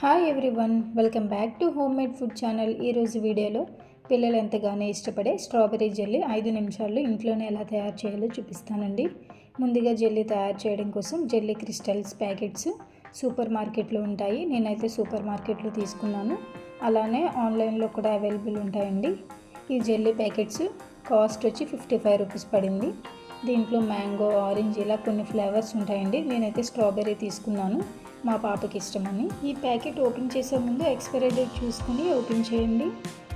Hi everyone welcome back to home made food channel ఈరోజు వీడియోలో పిల్లలు ఎంతగానో ఇష్టపడే స్ట్రాబెర్రీ జెల్లీ ఐదు నిమిషాల్లో ఇంట్లోనే ఎలా తయారు చేయాలో చూపిస్తానండి. ముందుగా జెల్లీ తయారు చేయడం కోసం జెల్లీ క్రిస్టల్స్ ప్యాకెట్స్ సూపర్ మార్కెట్లో ఉంటాయి. నేనైతే సూపర్ మార్కెట్లో తీసుకున్నాను. అలానే ఆన్లైన్లో కూడా అవైలబుల్ ఉంటాయండి. ఈ జెల్లీ ప్యాకెట్స్ కాస్ట్ వచ్చి ఫిఫ్టీ ఫైవ్ రూపీస్ పడింది. దీంట్లో మ్యాంగో ఆరెంజ్ ఇలా కొన్ని ఫ్లేవర్స్ ఉంటాయండి. నేనైతే స్ట్రాబెర్రీ తీసుకున్నాను. మా పాపకి ఇష్టమని. ఈ ప్యాకెట్ ఓపెన్ చేసే ముందు ఎక్స్పైరీ డేట్ చూసుకుని ఓపెన్ చేయండి.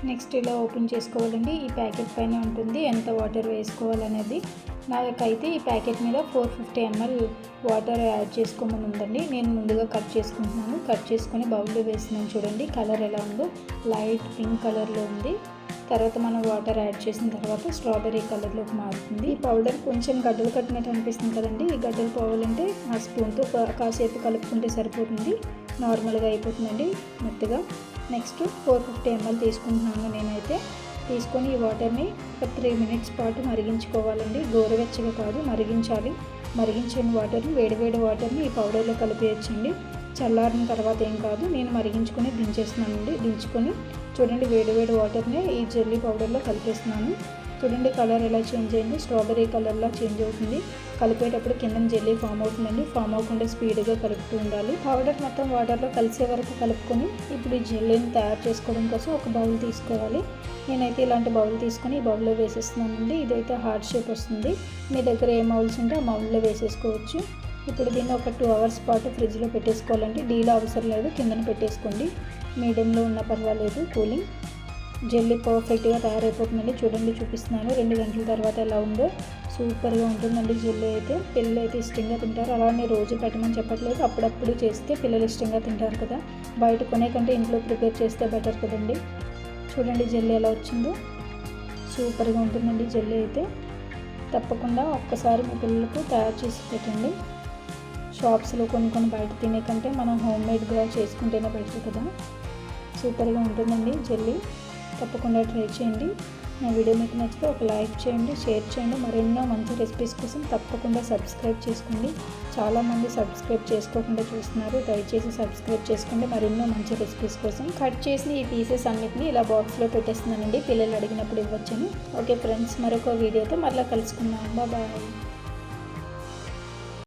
నెక్స్ట్ ఇలా ఓపెన్ చేసుకోవాలండి? ఈ ప్యాకెట్ పైన ఉంటుంది. ఎంత వాటర్ వేసుకోవాలనేది. నాకైతే ఈ ప్యాకెట్ మీద four fifty ML water add చేసుకోమని ఉందండి. నేను ముందుగా కట్ చేసుకుంటున్నాను. కట్ చేసుకొని బౌల్లో వేసినాను చూడండి. కలర్ ఎలా ఉందో. లైట్ పింక్ కలర్లో ఉంది. తర్వాత మనం వాటర్ యాడ్ చేసిన తర్వాత స్ట్రాబెర్రీ కలర్లోకి మారుతుంది. ఈ పౌడర్ కొంచెం గడ్డలు కట్టినట్టు అనిపిస్తుంది కదండి. ఈ గడ్డలు పోవాలంటే ఆ స్పూన్తో కాసేపు కలుపుకుంటే సరిపోతుంది. నార్మల్గా అయిపోతుందండి. మెత్తగా. నెక్స్ట్ ఫోర్ ఫిఫ్టీ ఎంఎల్ తీసుకుంటున్నాను నేనైతే. తీసుకొని ఈ వాటర్ని ఒక త్రీ మినిట్స్ పాటు మరిగించుకోవాలండి. గోరువెచ్చగా కాదు మరిగించాలి. మరిగించిన వాటర్ని వేడివేడి వాటర్ని ఈ పౌడర్లో కలిపేయచ్చండి. చల్లారిన తర్వాత ఏం కాదు నేను మరిగించుకొని దించేస్తున్నానండి. దించుకొని చూడండి వేడి వేడి వాటర్ని ఈ జెల్లీ పౌడర్లో కలిపేస్తున్నాను. చూడండి కలర్ ఎలా చేంజ్ అయింది స్ట్రాబెరీ కలర్లా చేంజ్ అవుతుంది. కలిపేటప్పుడు కింద జెల్లీ ఫామ్ అవుతుందండి. ఫామ్ అవ్వకుండా స్పీడ్గా కలుపుతూ ఉండాలి. పౌడర్ మొత్తం వాటర్లో కలిసే వరకు కలుపుకొని ఇప్పుడు ఈ జెల్లీని తయారు చేసుకోవడం కోసం ఒక బౌల్ తీసుకోవాలి. నేనైతే ఇలాంటి బౌల్ తీసుకొని ఈ బౌల్లో వేసేస్తున్నానండి. ఇదైతే హార్డ్ షేప్ వస్తుంది. మీ దగ్గర ఏ మౌల్స్ ఉంటే ఆ మౌల్లో వేసేసుకోవచ్చు. ఇప్పుడు దీన్ని ఒక టూ అవర్స్ పాటు ఫ్రిడ్జ్లో పెట్టేసుకోవాలండి. డీలో అవసరం లేదు కిందన పెట్టేసుకోండి. మీడియంలో ఉన్న పర్వాలేదు కూలింగ్. జెల్లీ పర్ఫెక్ట్గా తయారైపోతుందండి. చూడండి చూపిస్తున్నాను. రెండు గంటల తర్వాత ఎలా ఉందో సూపర్గా ఉంటుందండి జెల్లీ అయితే. పిల్లలు అయితే ఇష్టంగా తింటారు. అలానే రోజు పెట్టమని చెప్పట్లేదు. అప్పుడప్పుడు చేస్తే పిల్లలు ఇష్టంగా తింటారు కదా. బయట కొనే కంటే ఇంట్లో ప్రిపేర్ చేస్తే బెటర్ కదండి. చూడండి జెల్లీ ఎలా వచ్చిందో. సూపర్గా ఉంటుందండి జెల్లీ అయితే. తప్పకుండా ఒక్కసారి మీ పిల్లలకు తయారు చేసి పెట్టండి. షాప్స్లో కొన్ని కొన్ని బయట తినే కంటే మనం హోమ్ మేడ్గా చేసుకుంటేనే బెటర్ కదా. సూపర్గా ఉంటుందండి జెల్లీ. తప్పకుండా ట్రై చేయండి. నా వీడియో మీకు నచ్చితే ఒక లైక్ చేయండి షేర్ చేయండి. మరెన్నో మంచి రెసిపీస్ కోసం తప్పకుండా సబ్స్క్రైబ్ చేసుకోండి. చాలామంది సబ్స్క్రైబ్ చేసుకోకుండా చూస్తున్నారు. దయచేసి సబ్స్క్రైబ్ చేసుకోండి. మరెన్నో మంచి రెసిపీస్ కోసం కట్ చేసిన ఈ పీసెస్ అన్నిటిని ఇలా బాక్స్లో పెట్టేస్తున్నానండి. పిల్లలు అడిగినప్పుడు ఇవ్వచ్చని. ఓకే ఫ్రెండ్స్ మరొక వీడియోతో మళ్ళీ కలుసుకుందాం. బాయ్.